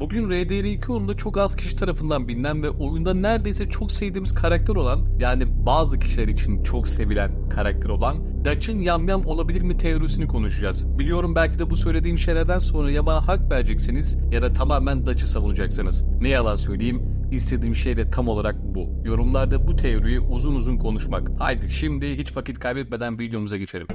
Bugün RDR2 oyununda çok az kişi tarafından bilinen ve oyunda neredeyse çok sevdiğimiz karakter olan yani bazı kişiler için çok sevilen karakter olan Dutch'ın yamyam olabilir mi teorisini konuşacağız. Biliyorum belki de bu söylediğim şeylerden sonra ya bana hak vereceksiniz ya da tamamen Dutch'ı savunacaksınız. Ne yalan söyleyeyim istediğim şey de tam olarak bu. Yorumlarda bu teoriyi uzun uzun konuşmak. Haydi şimdi hiç vakit kaybetmeden videomuza geçelim.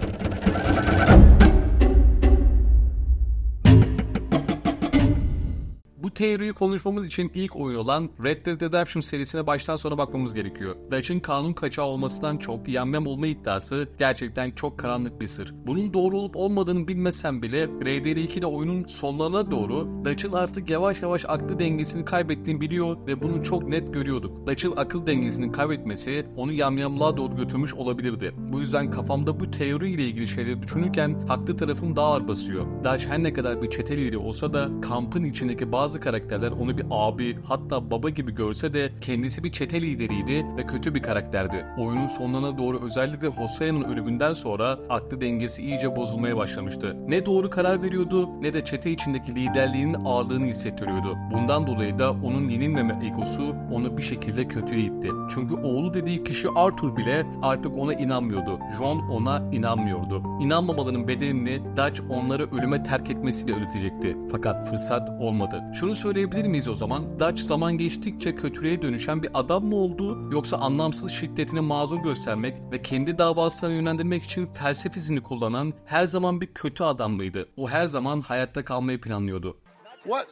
Bu teoriyi konuşmamız için ilk oyun olan Red Dead Redemption serisine baştan sona bakmamız gerekiyor. Dutch'ın kanun kaçağı olmasından çok yamyam olma iddiası gerçekten çok karanlık bir sır. Bunun doğru olup olmadığını bilmesem bile RDR2'de oyunun sonlarına doğru Dutch'ın artık yavaş yavaş aklı dengesini kaybettiğini biliyor ve bunu çok net görüyorduk. Dutch'ın akıl dengesini kaybetmesi onu yamyamlığa doğru götürmüş olabilirdi. Bu yüzden kafamda bu teori ile ilgili şeyleri düşünürken haklı tarafım daha ağır basıyor. Dutch her ne kadar bir çete lideri olsa da kampın içindeki bazı karakterler onu bir abi hatta baba gibi görse de kendisi bir çete lideriydi ve kötü bir karakterdi. Oyunun sonlarına doğru özellikle Hoseya'nın ölümünden sonra aklı dengesi iyice bozulmaya başlamıştı. Ne doğru karar veriyordu ne de çete içindeki liderliğinin ağırlığını hissettiriyordu. Bundan dolayı da onun yenilmeme egosu onu bir şekilde kötüye itti. Çünkü oğlu dediği kişi Arthur bile artık ona inanmıyordu. John ona inanmıyordu. İnanmamalarının bedelini Dutch onları ölüme terk etmesiyle ödetecekti. Fakat fırsat olmadı. Şunu söyleyebilir miyiz o zaman? Dutch zaman geçtikçe kötülüğe dönüşen bir adam mı oldu? Yoksa anlamsız şiddetini mazur göstermek ve kendi davasına yönlendirmek için felsefesini kullanan her zaman bir kötü adam mıydı? O her zaman hayatta kalmayı planlıyordu. What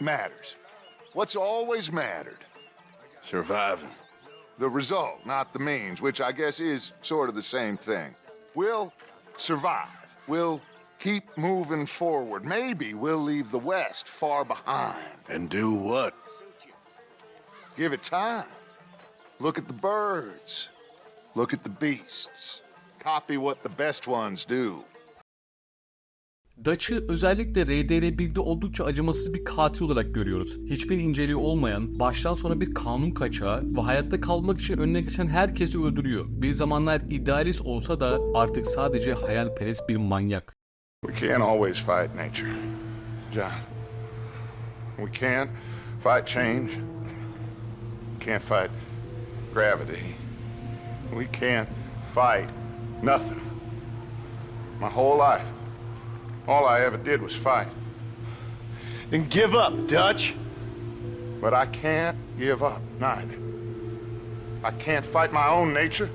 matters? What's always mattered? Surviving. The result, not the means, which I guess is sort of the same thing. We'll survive. We'll keep moving forward. Maybe we'll leave the West far behind. And do what? Give it time. Look at the birds. Look at the beasts. Copy what the best ones do. Dutch'ı özellikle RDR1'de oldukça acımasız bir katil olarak görüyoruz. Hiçbir inceliği olmayan, baştan sona bir kanun kaçağı ve hayatta kalmak için önüne geçen herkesi öldürüyor. Bir zamanlar idealist olsa da artık sadece hayalperest bir manyak. We can't always fight nature, John. We can't fight change. Can't fight gravity. We can't fight nothing. My whole life, all I ever did was fight. Then give up, Dutch. But I can't give up neither. I can't fight my own nature.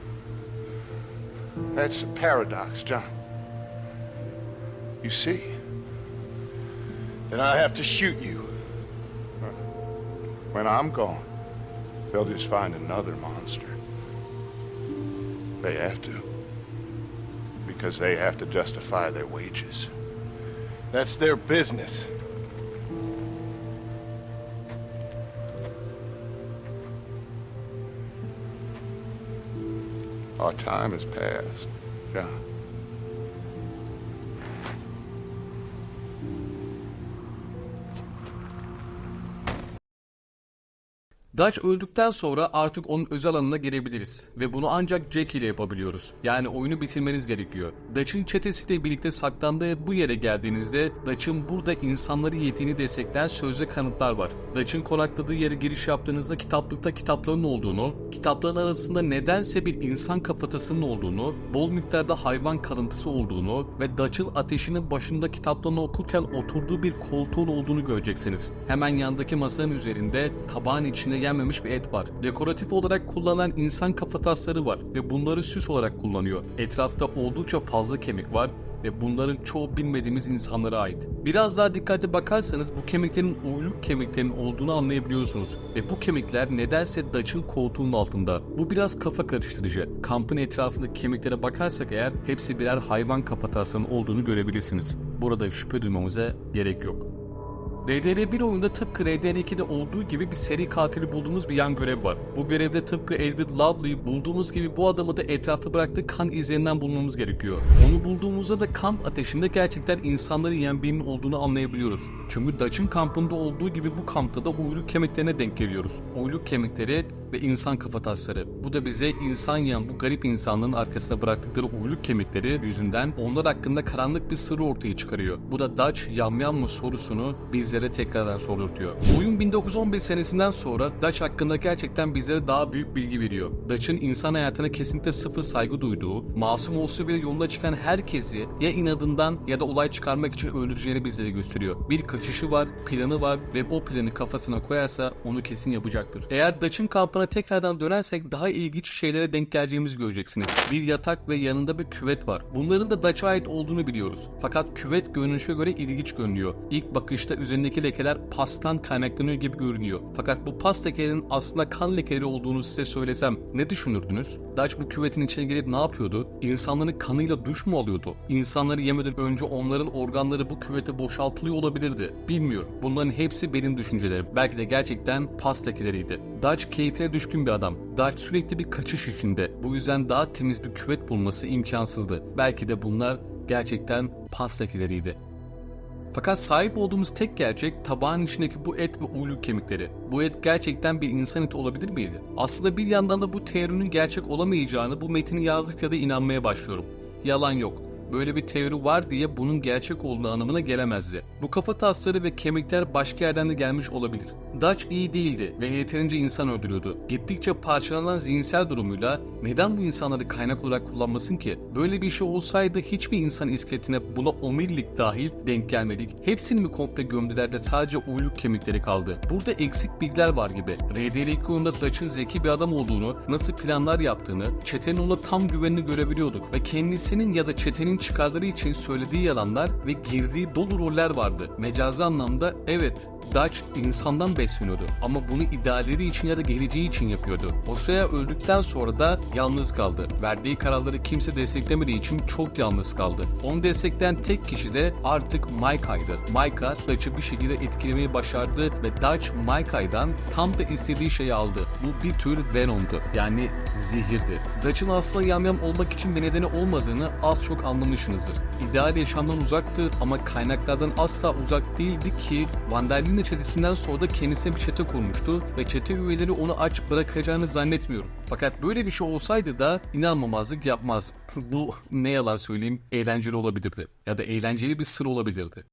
That's a paradox, John. You see? Then I have to shoot you. When I'm gone, they'll just find another monster. They have to. Because they have to justify their wages. That's their business. Our time has passed, John. Dutch öldükten sonra artık onun özel alanına girebiliriz ve bunu ancak Jack ile yapabiliyoruz. Yani oyunu bitirmeniz gerekiyor. Dutch'ın çetesiyle birlikte saklandığı bu yere geldiğinizde Dutch'ın burada insanları yediğini destekleyen sözde kanıtlar var. Dutch'ın konakladığı yere giriş yaptığınızda kitaplıkta kitapların olduğunu, kitapların arasında nedense bir insan kafatasının olduğunu, bol miktarda hayvan kalıntısı olduğunu ve Dutch'ın ateşinin başında kitaplarını okurken oturduğu bir koltuğun olduğunu göreceksiniz. Hemen yandaki masanın üzerinde tabağın içinde yenmemiş bir et var. Dekoratif olarak kullanılan insan kafatasları var ve bunları süs olarak kullanıyor. Etrafta oldukça fazla kemik var ve bunların çoğu bilmediğimiz insanlara ait. Biraz daha dikkatli bakarsanız bu kemiklerin uyluk kemiklerin olduğunu anlayabiliyorsunuz. Ve bu kemikler nedense Dutch'ın koltuğunun altında. Bu biraz kafa karıştırıcı. Kampın etrafındaki kemiklere bakarsak eğer hepsi birer hayvan kafatasının olduğunu görebilirsiniz. Burada şüphe duymamıza gerek yok. RDR1 oyunda tıpkı RDR2'de olduğu gibi bir seri katili bulduğumuz bir yan görev var. Bu görevde tıpkı Edward Loveley'i bulduğumuz gibi bu adamı da etrafta bıraktığı kan izlerinden bulmamız gerekiyor. Onu bulduğumuzda da kamp ateşinde gerçekten insanları yiyen birinin olduğunu anlayabiliyoruz. Çünkü Dutch'ın kampında olduğu gibi bu kampta da uyluk kemiklerine denk geliyoruz. Uyluk kemikleri ve insan kafatasları. Bu da bize insan yiyen bu garip insanlığın arkasına bıraktıkları uyluk kemikleri yüzünden onlar hakkında karanlık bir sırrı ortaya çıkarıyor. Bu da Dutch yamyam mı sorusunu bizlere tekrardan sorultuyor. Oyun 1911 senesinden sonra Dutch hakkında gerçekten bizlere daha büyük bilgi veriyor. Dutch'ın insan hayatına kesinlikle sıfır saygı duyduğu, masum olsa bile yoluna çıkan herkesi ya inadından ya da olay çıkarmak için öldüreceğini bizlere gösteriyor. Bir kaçışı var, planı var ve o planı kafasına koyarsa onu kesin yapacaktır. Eğer Dutch'ın kampına tekrardan dönersek daha ilginç şeylere denk geleceğimizi göreceksiniz. Bir yatak ve yanında bir küvet var. Bunların da Dutch'a ait olduğunu biliyoruz. Fakat küvet görünüşe göre ilginç görünüyor. İlk bakışta üzerindeki lekeler pastan kaynaklanıyor gibi görünüyor. Fakat bu pas lekelerinin aslında kan lekeleri olduğunu size söylesem ne düşünürdünüz? Dutch bu küvetin içine girip ne yapıyordu? İnsanların kanıyla duş mu alıyordu? İnsanları yemeden önce onların organları bu küvete boşaltılıyor olabilirdi. Bilmiyorum. Bunların hepsi benim düşüncelerim. Belki de gerçekten pas lekeleriydi. Dutch keyfine düşkün bir adam. Dutch sürekli bir kaçış içinde. Bu yüzden daha temiz bir küvet bulması imkansızdı. Belki de bunlar gerçekten pas lekeleriydi. Fakat sahip olduğumuz tek gerçek tabağın içindeki bu et ve uyluk kemikleri. Bu et gerçekten bir insan eti olabilir miydi? Aslında bir yandan da bu teorinin gerçek olamayacağını bu metini yazdıkça da inanmaya başlıyorum. Yalan yok. Böyle bir teori var diye bunun gerçek olduğu anlamına gelemezdi. Bu kafa tasları ve kemikler başka yerden de gelmiş olabilir. Dutch iyi değildi ve yeterince insan öldürüyordu. Gittikçe parçalanan zihinsel durumuyla neden bu insanları kaynak olarak kullanmasın ki? Böyle bir şey olsaydı hiçbir insan iskeletine buna omurilik dahil denk gelmedik. Hepsini mi komple gömdüler de sadece uyluk kemikleri kaldı? Burada eksik bilgiler var gibi. RDR2 oyunda Dutch'ın zeki bir adam olduğunu, nasıl planlar yaptığını, çetenin ona tam güvenini görebiliyorduk ve kendisinin ya da çetenin çıkarları için söylediği yalanlar ve girdiği dolu roller vardı. Mecazi anlamda evet Dutch insandan besleniyordu ama bunu idealleri için ya da geleceği için yapıyordu. Hosea öldükten sonra da yalnız kaldı. Verdiği kararları kimse desteklemediği için çok yalnız kaldı. Onu destekleyen tek kişi de artık Maika'ydı. Maika Dutch'ı bir şekilde etkilemeyi başardı ve Dutch Maika'dan tam da istediği şeyi aldı. Bu bir tür Venom'du. Yani zehirdi. Dutch'ın aslında yamyam olmak için bir nedeni olmadığını az çok anlamışsınızdır. İdeal yaşamdan uzaktı ama kaynaklardan asla uzak değildi ki Vandalina çetesinden sonra da kendisine bir çete kurmuştu ve çete üyeleri onu aç bırakacağını zannetmiyorum. Fakat böyle bir şey olsaydı da inanmamazlık yapmaz. Bu ne yalan söyleyeyim eğlenceli olabilirdi ya da eğlenceli bir sır olabilirdi.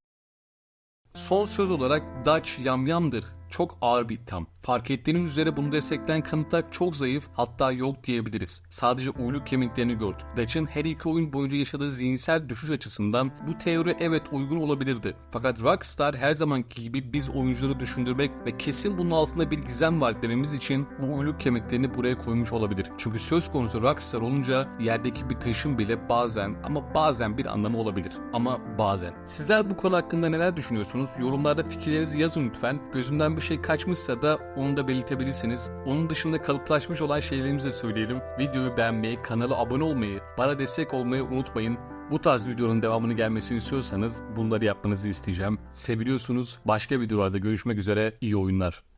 Son söz olarak Dutch yamyamdır. Çok ağır bir itham. Fark ettiğiniz üzere bunu destekleyen kanıtlar çok zayıf hatta yok diyebiliriz. Sadece uyluk kemiklerini gördük. Dutch'ın her iki oyun boyunca yaşadığı zihinsel düşüş açısından bu teori evet uygun olabilirdi. Fakat Rockstar her zamanki gibi biz oyuncuları düşündürmek ve kesin bunun altında bir gizem var dememiz için bu uyluk kemiklerini buraya koymuş olabilir. Çünkü söz konusu Rockstar olunca yerdeki bir taşın bile bazen ama bazen bir anlamı olabilir. Ama bazen. Sizler bu konu hakkında neler düşünüyorsunuz? Yorumlarda fikirlerinizi yazın lütfen. Gözümden bir şey kaçmışsa da onu da belirtebilirsiniz. Onun dışında kalıplaşmış olan şeylerimizi de söyleyelim. Videoyu beğenmeyi, kanala abone olmayı, bana destek olmayı unutmayın. Bu tarz videoların devamını gelmesini istiyorsanız bunları yapmanızı isteyeceğim. Seviliyorsunuz. Başka videolarda görüşmek üzere. İyi oyunlar.